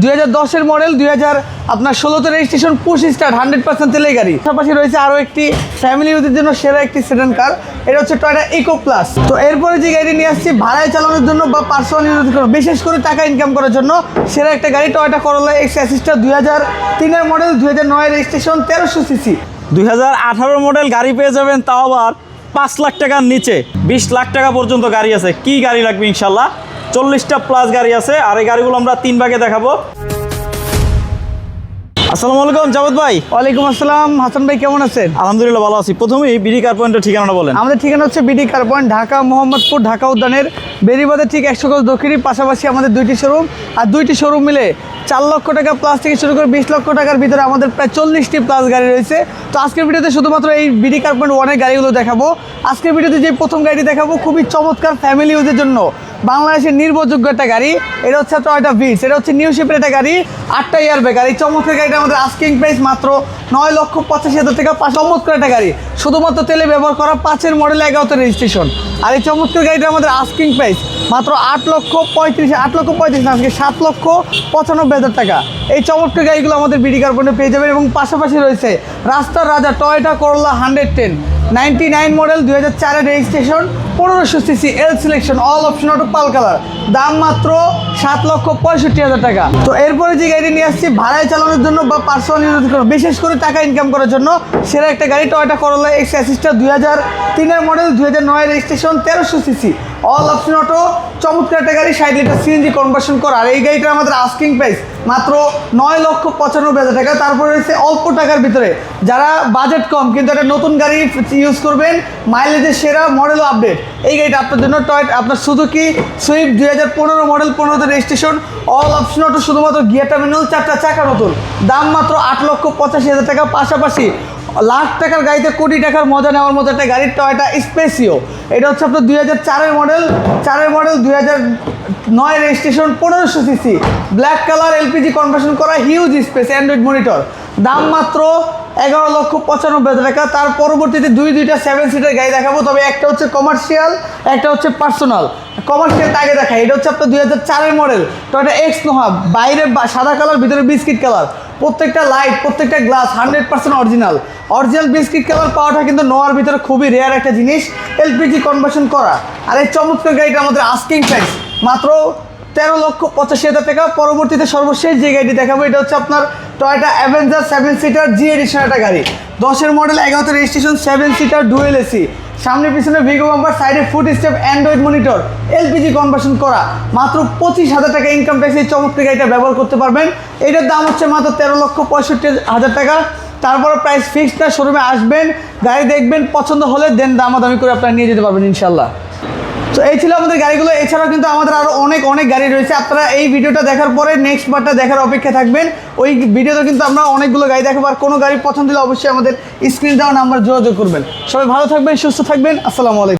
দুই হাজার মডেল দুই হাজার, আপনার ষোলোতে registration push start hundred percent তেলের গাড়ি। পাশাপাশি রয়েছে আরও একটি ফ্যামিলি ইউজের জন্য সেরা একটি সেডান কার এটা হচ্ছে টয়টা ইকো প্লাস তো এরপরে যে গাড়ি নিয়ে আসছি, ভাড়ায় চালানোর জন্য বা পার্সোনাল ইউজ করার বিশেষ করে টাকা ইনকাম করার জন্য সেরা একটা গাড়ি টয়টা করোলা এক্স অ্যাসিস্টার দুই হাজার তিনের মডেল দুই হাজার নয় রেজিস্ট্রেশন তেরোশো সিসি দুই হাজার আঠারো মডেল গাড়ি পেয়ে যাবেন, তাও আবার পাঁচ লাখ টাকার নিচে। বিশ লাখ টাকা পর্যন্ত গাড়ি আছে, কি গাড়ি লাগবে ইনশাল্লাহ? চল্লিশটা প্লাস গাড়ি আছে আর এই গাড়িগুলো আমরা তিন ভাগে দেখাবো। আসসালামু আলাইকুম জাবেদ ভাই। ওয়ালাইকুম আসসালাম। হাসান ভাই কেমন আছেন? আলহামদুলিল্লাহ ভালো আছি। প্রথমেই বিডি কার পয়েন্টের ঠিকানাটা বলেন। আমাদের ঠিকানা হচ্ছে BD car point Dhaka Mohammadpur Dhaka উদ্যানের বেরিবাদের ঠিক একশো গজ দক্ষিণী, পাশাপাশি আমাদের দুইটি শোরুম আর দুইটি শোরুম মিলে চার লক্ষ টাকা প্লাস থেকে শুরু করে বিশ লক্ষ টাকার ভিতরে আমাদের প্রায় চল্লিশটি প্লাস গাড়ি রয়েছে। তো আজকের ভিডিওতে শুধুমাত্র এই বিডি কার পয়েন্ট ওয়ানের গাড়িগুলো দেখাবো। আজকের ভিডিওতে যে প্রথম গাড়িটি দেখাবো খুবই চমৎকার ফ্যামিলি ইউজের জন্য। বাংলাদেশের নির্ভরযোগ্য একটা গাড়ি। এটা হচ্ছে টয়টা ভিটস এটা হচ্ছে নিউ শেপের একটা গাড়ি। আটটা ইয়ার ব্যাগ এই চমৎকার গাড়িটা আমাদের আস্কিং প্রাইস মাত্র নয় লক্ষ পঁচাশি হাজার টাকা। পাঁচ চমৎকার একটা গাড়ি। শুধুমাত্র তেলে ব্যবহার করা পাঁচের মডেল এগারোতে রেজিস্ট্রেশন আর এই চমৎকার গাড়িটা আমাদের আস্কিং প্রাইস মাত্র আট লক্ষ পঁয়ত্রিশ, আট লক্ষ পঁয়ত্রিশ আজকে সাত লক্ষ পঁচানব্বই হাজার টাকা। এই চমৎকার গাড়িগুলো আমাদের বিডি কার্বনে পেয়ে যাবেন এবং পাশাপাশি রয়েছে রাস্তার রাজা Toyota Corolla hundred ten ninety nine model দু হাজার চারের রেজিস্ট্রেশন পনেরোশো CC L selection all option auto পাল কালার দাম মাত্র সাত লক্ষ পঁয়ষট্টি হাজার টাকা। তো এরপরে যে গাড়ি নিয়ে আসছি, ভাড়ায় চালানোর জন্য বা পার্সোনাল ইউজ বিশেষ করে টাকা ইনকাম করার জন্য সেরা একটা গাড়ি টয়টা করলা এক্স অ্যাসিস্টার দুই হাজার তিনের মডেল দুই হাজার নয় রেজিস্ট্রেশন তেরোশো সিসি। অল অপশন অটো চমৎকার একটা গাড়ি, ষাট লিটার সিএনজি কনভার্সন করা। আর এই গাড়িটা আমাদের আস্কিং প্রাইস মাত্র নয় লক্ষ পঁচানব্বই হাজার টাকা। তারপরে রয়েছে অল্প টাকার ভিতরে। যারা বাজেট কম, কিন্তু একটা নতুন গাড়ি ইউজ করবেন মাইলেজের সেরা মডেল আপডেট এই গাড়িটা আপনার জন্য টয় আপনার সুজুকি সুইফট দুই হাজার পনেরো মডেল পনেরোতে রেজিস্ট্রেশন অল অপশন অটো শুধুমাত্র গিয়ার টার্মিনাল চারটা চাকা নতুন। দাম মাত্র আট লক্ষ পঁচাশি হাজার টাকা। পাশাপাশি লাখ টাকার গাড়িতে কোটি টাকার মজা নেওয়ার মতো একটা গাড়ির টয়টা স্পেসিও এটা হচ্ছে আপনার দুই হাজার চারের মডেল চারের মডেল দুই হাজার নয় রেজিস্ট্রেশন পনেরোশো CC. Black colour LPG conversion করা হিউজ স্পেস অ্যান্ড্রয়েড মনিটর দাম মাত্র এগারো লক্ষ পঁচানব্বই হাজার টাকা। তার পরবর্তীতে দুই, দুইটা সেভেন সিটার গাড়ি দেখাবো। তবে একটা হচ্ছে কমার্শিয়াল একটা হচ্ছে পার্সোনাল কমার্শিয়ালটা আগে দেখাই। এটা হচ্ছে আপনার দুই হাজার চারের মডেল তো এটা এক্স নোহা বাইরে সাদা কালার, ভিতরে বিস্কিট কালার। প্রত্যেকটা লাইট প্রত্যেকটা glass hundred percent original original biscuit colour পাওয়াটা কিন্তু নোয়ার ভিতরে খুবই রেয়ার একটা জিনিস, এলপিজি কনভার্সন করা। আর এই চমৎকার গাড়িটা আমাদের আস্কিং প্রাইস মাত্র তেরো লক্ষ পঁচাশি হাজার টাকা। পরবর্তীতে সর্বশেষ যে গাড়িটি দেখাবো, এটা হচ্ছে আপনার Toyota Avenger seven seater G edition একটা গাড়ি। দশের মডেল এগারোতে registration seven seater dual AC সামনে পিছনে ভিগো বাম্পার সাইডে foot step android monitor LPG conversion করা। মাত্র পঁচিশ হাজার টাকা ইনকাম ট্যাক্স এই চমৎকার গাড়িটা ব্যবহার করতে পারবেন। এটার দাম হচ্ছে মাত্র তেরো লক্ষ পঁয়ষট্টি হাজার টাকা। তারপরে প্রাইস ফিক্সড না শোরুমে আসবেন, গাড়ি দেখবেন, পছন্দ হলে দেন দামাদামি করে আপনারা নিয়ে যেতে পারবেন ইনশাল্লাহ তো এই ছিল আমাদের গাড়িগুলো। এছাড়াও কিন্তু আমাদের আরও অনেক অনেক গাড়ি রয়েছে। আপনারা এই ভিডিওটা দেখার পরে নেক্সট বারটা দেখার অপেক্ষা থাকবেন। ওই ভিডিওতে কিন্তু আমরা অনেকগুলো গাড়ি দেখাবো। আর কোনো গাড়ি পছন্দ হলে অবশ্যই আমাদের স্ক্রিন দেওয়া নাম্বার যোগাযোগ করবেন। সবাই ভালো থাকবেন, সুস্থ থাকবেন। আসসালামু আলাইকুম।